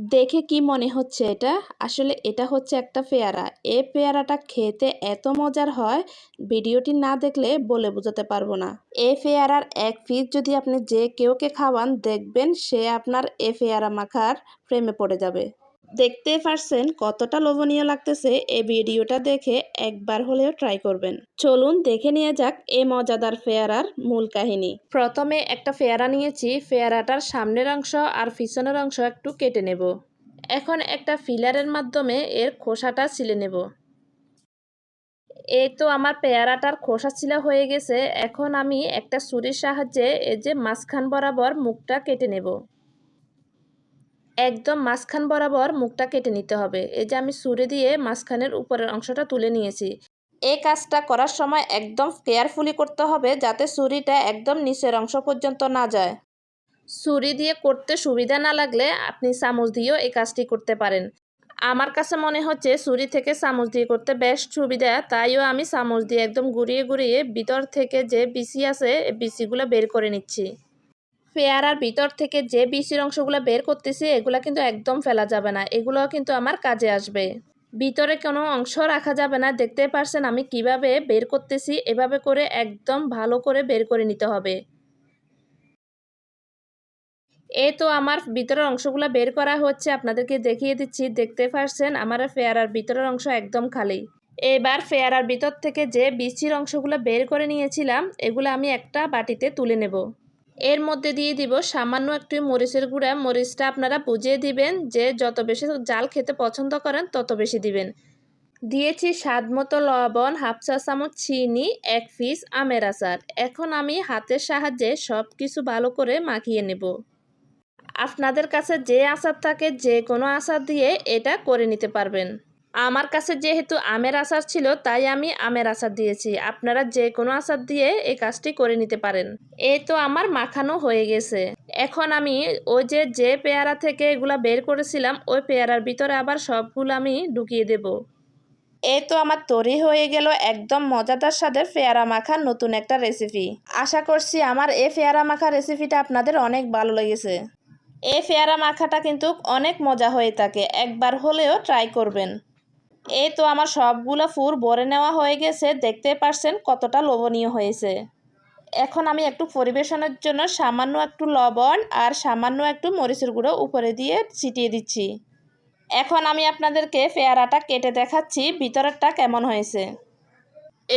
দেখে কি মনে হচ্ছে এটা? আসলে এটা হচ্ছে একটা পেয়ারা। এ পেয়ারাটা খেতে এত মজার হয়, ভিডিওটি না দেখলে বলে বোঝাতে পারব না। এ পেয়ারার এক পিস যদি আপনি যে কেউকে খাওয়ান, দেখবেন সে আপনার এ পেয়ারা মাখার প্রেমে পড়ে যাবে। দেখতে পারছেন কতটা লোভনীয় লাগতেছে এই ভিডিওটা দেখে একবার হলেও ট্রাই করবেন। চলুন দেখে নিয়ে যাক এই মজাদার ফেয়ারার মূল কাহিনী। প্রথমে একটা ফেয়ারা নিয়েছি, ফেয়ারাটার সামনের অংশ আর পিছনের অংশ একটু কেটে নেব। এখন একটা ফিলারের মাধ্যমে এর খোসাটা ছিলে নেব। এই তো আমার পেয়ারাটার খোসা ছিলা হয়ে গেছে, এখন আমি একটা ছুরির সাহায্যে এই যে মাঝখান বরাবর মুখটা কেটে নেব। একদম মাঝখান বরাবর মুখটা কেটে নিতে হবে। এই যে আমি সুরে দিয়ে মাঝখানের উপরের অংশটা তুলে নিয়েছি। এই কাজটা করার সময় একদম কেয়ারফুলি করতে হবে যাতে ছুরিটা একদম নিচের অংশ পর্যন্ত না যায়। ছুরি দিয়ে করতে সুবিধা না লাগলে আপনি চামচ দিয়েও এই কাজটি করতে পারেন। আমার কাছে মনে হচ্ছে ছুরি থেকে চামচ দিয়ে করতে বেশ সুবিধা, তাইও আমি চামচ দিয়ে একদম গুড়িয়ে গুড়িয়ে ভিতর থেকে যে বিসি আছে বিসিগুলো বের করে নিচ্ছি। পেয়ারার ভিতর থেকে যে বিচির অংশগুলো বের করতেছি, এগুলো কিন্তু একদম ফেলা যাবে না। এগুলো কিন্তু আমার কাজে আসবে। ভিতরে কোনো অংশ রাখা যাবে না। দেখতে পারছেন আমি কীভাবে বের করতেছি, এভাবে করে একদম ভালো করে বের করে নিতে হবে। এই তো আমার ভিতরের অংশগুলো বের করা হচ্ছে, আপনাদেরকে দেখিয়ে দিচ্ছি। দেখতে পারছেন আমার ফেয়ারার ভিতরের অংশ একদম খালি। এবার ফেয়ারার ভিতর থেকে যে বিচির অংশগুলো বের করে নিয়েছিলাম, এগুলো আমি একটা বাটিতে তুলে নেব। এর মধ্যে দিয়ে দিব সামান্য একটু মরিচের গুঁড়া। মরিচটা আপনারা বুঝিয়ে দিবেন যে যত বেশি জাল খেতে পছন্দ করেন তত বেশি দিবেন। দিয়েছি স্বাদ মতো লবণ, হাফ চা চামচ চিনি, এক পিস আমের আচার। এখন আমি হাতের সাহায্যে সব কিছু ভালো করে মাখিয়ে নেব। আপনাদের কাছে যে আচার থাকে, যে কোনো আচার দিয়ে এটা করে নিতে পারবেন। আমার কাছে যেহেতু আমের আচার ছিল, তাই আমি আমের আচার দিয়েছি। আপনারা যে কোনো আচার দিয়ে এই কাজটি করে নিতে পারেন। এই তো আমার মাখানো হয়ে গেছে। এখন আমি ওই যে যে পেয়ারা থেকে এগুলা বের করেছিলাম, ওই পেয়ারার ভিতরে আবার সবগুলো আমি ঢুকিয়ে দেব। এ তো আমার তৈরি হয়ে গেল একদম মজাদার স্বাদের পেয়ারা মাখার নতুন একটা রেসিপি আশা করছি আমার এই পেয়ারা মাখা রেসিপিটা আপনাদের অনেক ভালো লেগেছে। এই পেয়ারা মাখাটা কিন্তু অনেক মজা হয়ে থাকে। একবার হলেও ট্রাই করবেন। এই তো আমার সবগুলো ফুর ভরে নেওয়া হয়ে গেছে দেখতে পারছেন কতটা লোভনীয় হয়েছে। এখন আমি একটু পরিবেশনের জন্য সামান্য একটু লবণ আর সামান্য একটু মরিচের গুঁড়ো উপরে দিয়ে ছিটিয়ে দিচ্ছি। এখন আমি আপনাদেরকে পেয়ারাটা কেটে দেখাচ্ছি ভিতরেরটা কেমন হয়েছে।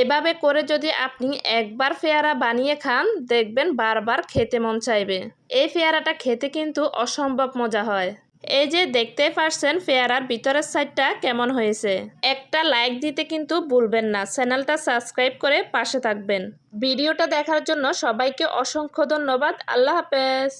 এভাবে করে যদি আপনি একবার পেয়ারা বানিয়ে খান, দেখবেন বারবার খেতে মন চাইবে। এই পেয়ারাটা খেতে কিন্তু অসম্ভব মজা হয়। এই যে দেখতে পারছেন ফেয়ারার ভিতরের সাইডটা কেমন হয়েছে। একটা লাইক দিতে কিন্তু ভুলবেন না। চ্যানেলটা সাবস্ক্রাইব করে পাশে থাকবেন। ভিডিওটা দেখার জন্য সবাইকে অসংখ্য ধন্যবাদ। আল্লাহ হাফেজ।